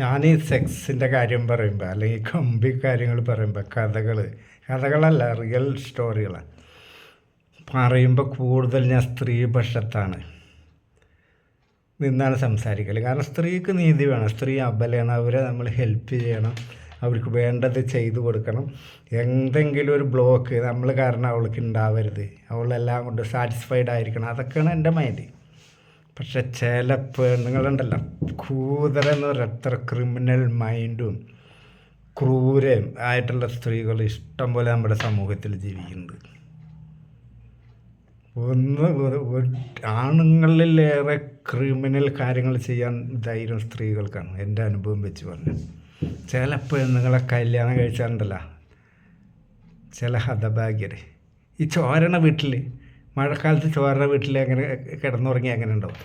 ഞാൻ ഈ സെക്സിന്റെ കാര്യം പറയുമ്പോൾ അല്ലെങ്കിൽ കമ്പി കാര്യങ്ങൾ പറയുമ്പോൾ കഥകൾ കഥകളല്ല റിയൽ സ്റ്റോറികളാണ് പറയുമ്പോൾ കൂടുതൽ ഞാൻ സ്ത്രീപക്ഷത്താണ് നിന്നാണ് സംസാരിക്കൽ കാരണം സ്ത്രീക്ക് നീതി വേണം. സ്ത്രീ അബലയാണ് അവരെ നമ്മൾ ഹെൽപ്പ് ചെയ്യണം. അവർക്ക് വേണ്ടത് ചെയ്തു കൊടുക്കണം. എന്തെങ്കിലും ഒരു ബ്ലോക്ക് നമ്മൾ കാരണം അവൾക്ക് ഉണ്ടാവരുത്. അവളെല്ലാം കൊണ്ട് സാറ്റിസ്ഫൈഡ് ആയിരിക്കണം. അതൊക്കെയാണ് എന്റെ മൈൻഡ്. പക്ഷെ ചില പെണ്ണുങ്ങളുണ്ടല്ലോ. കൂതറ എന്ന് എത്ര ക്രിമിനൽ മൈൻഡും ക്രൂരയും ആയിട്ടുള്ള സ്ത്രീകൾ ഇഷ്ടം പോലെ നമ്മുടെ സമൂഹത്തിൽ ജീവിക്കുന്നുണ്ട്. ഒന്ന് ആണുങ്ങളിലേറെ ക്രിമിനൽ കാര്യങ്ങൾ ചെയ്യാൻ ധൈര്യം സ്ത്രീകൾക്കാണ്. എന്റെ അനുഭവം വെച്ച് പറഞ്ഞു. ചില പെണ്ണുങ്ങളെ കല്യാണം കഴിച്ചാലുണ്ടല്ലോ. ചില ഹതഭാഗ്യർ ഈ ചോരണ വീട്ടിൽ മഴക്കാലത്ത് ചോറ വീട്ടിൽ അങ്ങനെ കിടന്നുറങ്ങി അങ്ങനെ ഉണ്ടാവും.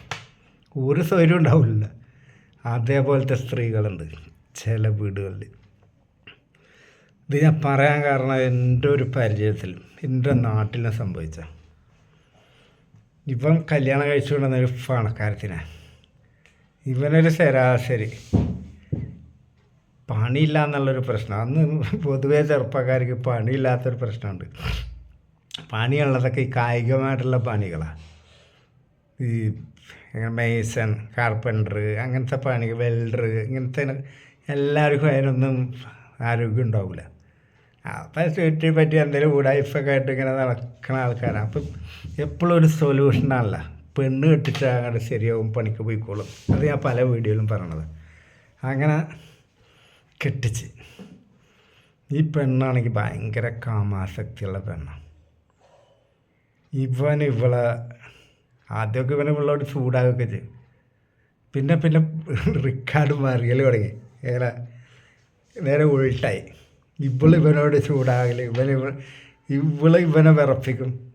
ഒരു സൗകര്യം ഉണ്ടാവില്ല. അതേപോലത്തെ സ്ത്രീകളുണ്ട്. ചില വീടുകളിൽ ഇത് ഞാൻ പറയാൻ കാരണം എന്റെ ഒരു പരിചയത്തിൽ എന്റെ നാട്ടിലും സംഭവിച്ച. ഇവൻ കല്യാണം കഴിച്ചുകൊണ്ടുവന്ന ഒരു പണക്കാരത്തിനെ. ഇവനൊരു ശരാശരി പണിയില്ല എന്നുള്ളൊരു പ്രശ്നം. അന്ന് പൊതുവേ ചെറുപ്പക്കാർക്ക് പണിയില്ലാത്തൊരു പ്രശ്നമുണ്ട്. പണിയുള്ളതൊക്കെ ഈ കായികമായിട്ടുള്ള പണികളാണ് ഈ മേസൺ കാർപ്പന്റർ അങ്ങനത്തെ പണി വെൽഡർ ഇങ്ങനത്തെ എല്ലാവർക്കും അതിനൊന്നും ആരോഗ്യം ഉണ്ടാവില്ല അപ്പം ചുറ്റി പറ്റി എന്തെങ്കിലും ഉടായ്പൊക്കെ ആയിട്ട് ഇങ്ങനെ നടക്കുന്ന ആൾക്കാരാണ് അപ്പം എപ്പോഴും ഒരു സൊല്യൂഷനാണല്ല പെണ്ണ് കെട്ടിച്ചാൽ അങ്ങോട്ട് ശരിയാവും പണിക്ക് പോയിക്കോളും. അത് ഞാൻ പല വീഡിയോയിലും പറയണത് അങ്ങനെ കെട്ടിച്ച്. ഈ പെണ്ണാണെങ്കിൽ ഭയങ്കര കാമാസക്തിയുള്ള പെണ്ണാണ് ഇവൻ ഇവളെ ആദ്യമൊക്കെ ഇവനെ ഇവളോട് ചൂടാകുകയൊക്കെ ചെയ്യും. പിന്നെ പിന്നെ റിക്കാർഡ് മാറിയൽ തുടങ്ങി. നേരെ നേരെ ഉൾട്ടായി. ഇവൾ ഇവനോട് ചൂടാകൽ ഇവൻ ഇവ ഇവൾ ഇവനെ വിറപ്പിക്കും.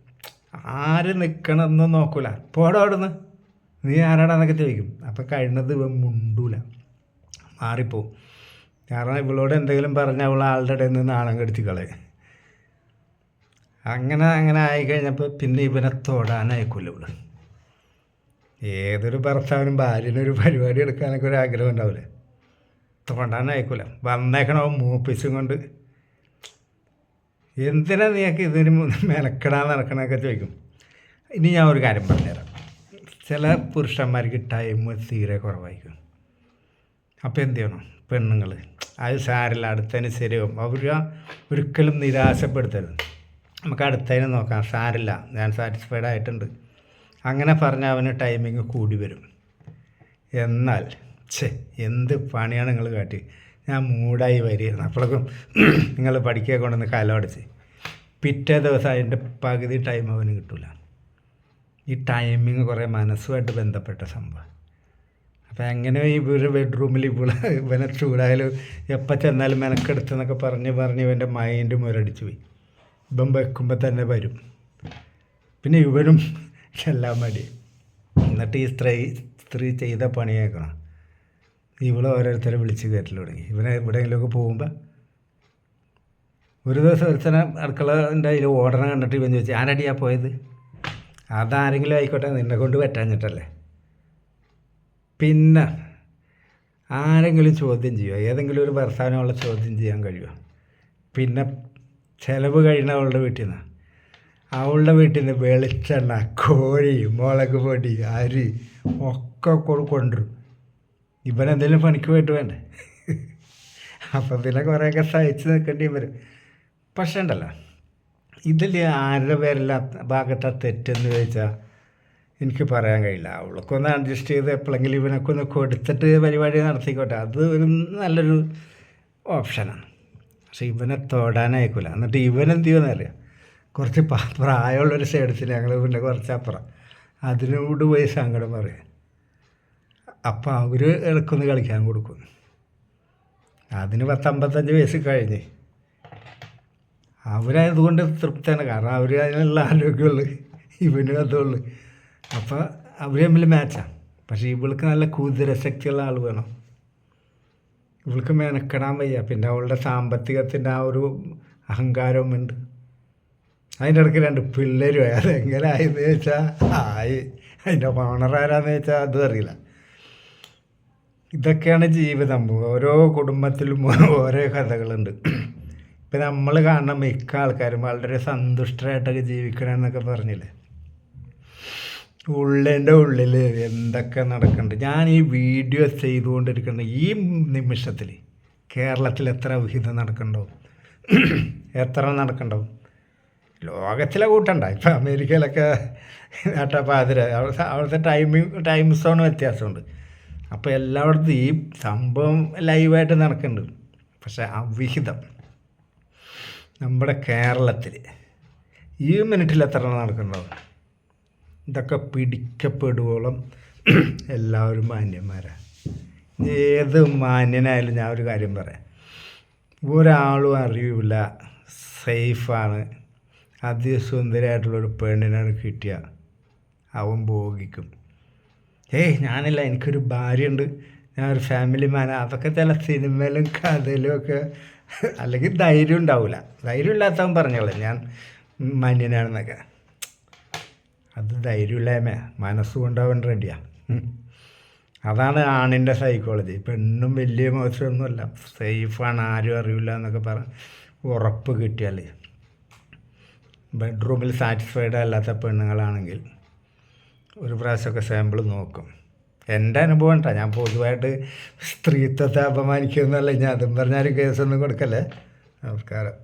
ആര് നിൽക്കണമെന്ന് നോക്കൂല. പോടോ നീ ആരാടാന്നൊക്കെ ചോദിക്കും. അപ്പം കഴിയുന്നത് ഇവൻ മുണ്ടൂല. മാറിപ്പോവും. കാരണം ഇവളോട് എന്തെങ്കിലും പറഞ്ഞാൽ അവൾ ആളുടെ ഇടയിൽ നിന്ന് നാണം കെടുത്തി കളയും അങ്ങനെ അങ്ങനെ ആയിക്കഴിഞ്ഞപ്പോൾ പിന്നെ ഇവനെ തൊടാനായിക്കൂല ഇവിടെ ഏതൊരു ഭർത്താവിനും ഭാര്യനൊരു പരിപാടി എടുക്കാനൊക്കെ ഒരു ആഗ്രഹം ഉണ്ടാവില്ലേ? തൊണ്ടാനായിക്കൂല വന്നേക്കണോ മൂപ്പിച്ചും കൊണ്ട്. എന്തിനാ നീക്ക് ഇതിന് മെനക്കെടാൻ നടക്കണമൊക്കെ ചോദിക്കും. ഇനി ഞാൻ ഒരു കാര്യം പറഞ്ഞുതരാം. ചില പുരുഷന്മാർക്ക് ടൈം തീരെ കുറവായിരിക്കും. അപ്പോൾ എന്ത് ചെയ്യണം? പെണ്ണുങ്ങൾ അത് സാരില്ല ശരിയാവും. അവർ ഒരിക്കലും നിരാശപ്പെടുത്തരുത്. നമുക്ക് അടുത്തതിന് നോക്കാം. സാരില്ല. ഞാൻ സാറ്റിസ്ഫൈഡ് ആയിട്ടുണ്ട്. അങ്ങനെ പറഞ്ഞാൽ അവന് ടൈമിങ് കൂടി വരും. എന്നാൽ ഛേ എന്ത് പണിയാണ് നിങ്ങൾ കാട്ടി? ഞാൻ മൂടായി വരികയാണ്. അപ്പോഴേക്കും നിങ്ങൾ പഠിക്കുക കൊണ്ടുവന്ന് കാലമടച്ച് പിറ്റേ ദിവസം അതിന്റെ പകുതി ടൈം അവന് കിട്ടില്ല ഈ ടൈമിങ് കുറേ മനസ്സുമായിട്ട് ബന്ധപ്പെട്ട സംഭവം. അപ്പം എങ്ങനെ ഒരു ബെഡ്റൂമിൽ ഇവിടെ ഇവനെ ചൂടായാലും എപ്പോൾ ചെന്നാലും മെനക്കെടുത്തെന്നൊക്കെ പറഞ്ഞ് പറഞ്ഞ് ഇവന്റെ മൈൻഡ് മുരടിച്ച് പോയി ഇവൻ വെക്കുമ്പോൾ തന്നെ വരും. പിന്നെ ഇവരും എല്ലാം മടി. എന്നിട്ട് ഈ സ്ത്രീ സ്ത്രീ ചെയ്ത പണിയേക്കണം ഇവളെ ഓരോരുത്തരെ വിളിച്ച് കയറ്റൽ തുടങ്ങി. ഇവനെ എവിടെയെങ്കിലുമൊക്കെ പോകുമ്പോൾ ഒരു ദിവസം ഒരുത്തനെ അടുക്കളന്റെ അതിൽ ഓടണം കണ്ടിട്ട് ഇവൻ ചോദിച്ചു ആരടിയാ പോയത്? അതാരെങ്കിലും ആയിക്കോട്ടെ നിന്നെ കൊണ്ട് പറ്റാഞ്ഞിട്ടല്ലേ? പിന്നെ ആരെങ്കിലും ചോദ്യം ചെയ്യുമോ ഏതെങ്കിലും ഒരു ഭർത്താവിനുള്ള ചോദ്യം ചെയ്യാൻ കഴിയുമോ പിന്നെ ചിലവ് കഴിഞ്ഞ അവളുടെ വീട്ടിൽ നിന്ന്. അവളുടെ വീട്ടിൽ നിന്ന് വെളിച്ചെണ്ണ കോഴി മുളക് പൊടി അരി ഒക്കെ കൊണ്ടുവരും. ഇവനെന്തെങ്കിലും പണിക്ക് പോയിട്ട് വേണ്ടേ? അപ്പം പിന്നെ കുറേയൊക്കെ സഹിച്ച് നിൽക്കേണ്ടി വരും. പക്ഷേ ഉണ്ടല്ലോ ഇതിൽ ആരുടെ പേരില്ല ഭാഗത്താ തെറ്റെന്ന് ചോദിച്ചാൽ എനിക്ക് പറയാൻ കഴിയില്ല. അവൾക്കൊന്ന് അഡ്ജസ്റ്റ് ചെയ്ത് എപ്പോഴെങ്കിലും ഇവനൊക്കെ ഒന്ന് കൊടുത്തിട്ട് പരിപാടി നടത്തിക്കോട്ടെ. അത് ഒരു നല്ലൊരു ഓപ്ഷനാണ് പക്ഷെ ഇവനെ തൊടാനയക്കില്ല എന്നിട്ട് ഇവനെന്ത് എന്ത് ചെയ്യുമെന്നറിയാം കുറച്ച് പ്രായമുള്ളൊരു സൈഡ്സിൽ ഞങ്ങൾ പിന്നെ കുറച്ച് അപ്പുറം അതിനോട് പോയി സങ്കടം പറയും. അപ്പം അവർ ഇളക്കുന്നു കളിക്കാൻ കൊടുക്കും. അതിന് പത്തമ്പത്തഞ്ച് വയസ്സ് കഴിഞ്ഞ്. അവരതുകൊണ്ട് തൃപ്തിയാണ്. കാരണം അവർ അതിനുള്ള ആരോഗ്യമുള്ളു. ഇവനും അതുള്ളു. അപ്പോൾ അവർ തമ്മിൽ മാച്ചാണ് പക്ഷേ ഇവൾക്ക് നല്ല കുതിരശക്തിയുള്ള ആൾ വേണം. ഇവൾക്ക് മെനക്കെടാൻ വയ്യ. പിന്നെ അവളുടെ സാമ്പത്തികത്തിന്റെ ആ ഒരു അഹങ്കാരവും ഉണ്ട്. അതിന്റെ ഇടയ്ക്ക് രണ്ട് പിള്ളേരും. അതെങ്ങനെ ആയെന്ന് ചോദിച്ചാൽ ആയി. അതിന്റെ ഓണർ ആരാന്ന് ചോദിച്ചാൽ അതും അറിയില്ല. ഇതൊക്കെയാണ് ജീവിതം. ഓരോ കുടുംബത്തിലും ഓരോ കഥകളുണ്ട്. ഇപ്പം നമ്മൾ കാണുന്ന മിക്ക ആൾക്കാരും വളരെ സന്തുഷ്ടരായിട്ടൊക്കെ ജീവിക്കണമെന്നൊക്കെ പറഞ്ഞില്ലേ? ഉള്ളിന്റെ ഉള്ളിൽ എന്തൊക്കെ നടക്കുന്നുണ്ട് ഞാൻ ഈ വീഡിയോ ചെയ്തുകൊണ്ടിരിക്കുന്ന ഈ നിമിഷത്തിൽ കേരളത്തിൽ എത്ര വിഹിതം നടക്കണ്ടാവും? എത്ര നടക്കണ്ടാവും? ലോകത്തിലെ കൂട്ടണ്ട. ഇപ്പം അമേരിക്കയിലൊക്കെ നട്ടപ്പാതിര അവിടുത്തെ അവിടുത്തെ ടൈമിങ് ടൈം സോൺ വ്യത്യാസമുണ്ട്. അപ്പോൾ എല്ലായിടത്തും ഈ സംഭവം ലൈവായിട്ട് നടക്കുന്നുണ്ട് പക്ഷെ അവിഹിതം നമ്മുടെ കേരളത്തിൽ ഈ മിനിറ്റിൽ എത്ര നടക്കുന്നുണ്ടാവും ഇതൊക്കെ പിടിക്കപ്പെടുവോളം എല്ലാവരും മാന്യന്മാരാണ് ഏത് മാന്യനായാലും ഞാൻ ഒരു കാര്യം പറയാം. ഒരാളും അറിയില്ല സേഫാണ്. അതിസുന്ദരമായിട്ടുള്ളൊരു പെണ്ണിനാണ് കിട്ടിയ. അവൻ ഭോഗിക്കും. ഏയ് ഞാനില്ല എനിക്കൊരു ഭാര്യയുണ്ട്. ഞാൻ ഒരു ഫാമിലി മാന അതൊക്കെ ചില സിനിമയിലും കഥയിലും ഒക്കെ അല്ലെങ്കിൽ ധൈര്യം ഉണ്ടാവില്ല ധൈര്യം ഇല്ലാത്തവൻ പറഞ്ഞോളെ. ഞാൻ മാന്യനാണെന്നൊക്കെ. അത് ധൈര്യമില്ലായ്മ മനസ്സും ഉണ്ടാവേണ്ട റെഡിയാണ് അതാണ് ആണിന്റെ സൈക്കോളജി പെണ്ണും വലിയ മോശമൊന്നുമല്ല. സേഫാണ് ആരും അറിയില്ല എന്നൊക്കെ പറഞ്ഞ് ഉറപ്പ് കിട്ടിയാൽ ബെഡ്റൂമിൽ സാറ്റിസ്ഫൈഡ് അല്ലാത്ത പെണ്ണുങ്ങളാണെങ്കിൽ ഒരു പ്രാവശ്യമൊക്കെ സാമ്പിൾ നോക്കും. എന്റെ അനുഭവം കേട്ടോ. ഞാൻ പൊതുവായിട്ട് സ്ത്രീത്വത്തെ അപമാനിക്കുന്നല്ല ഞാൻ അതും പറഞ്ഞാൽ കേസൊന്നും കൊടുക്കല്ലേ? നമസ്കാരം.